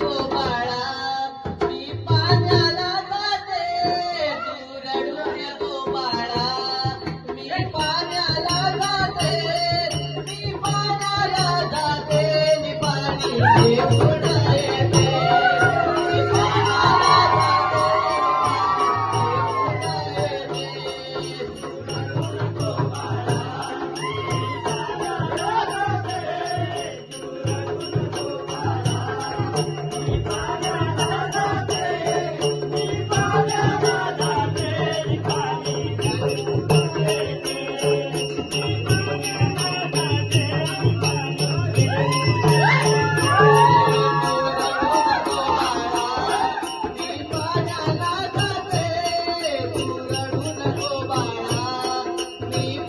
गोपाळाला दाते रडू मी गोपाळा मी पाला जाते, पाला दाते Happy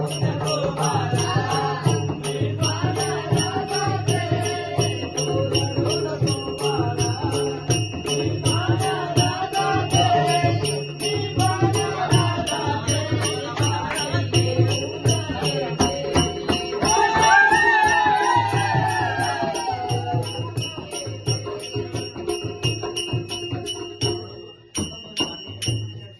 Música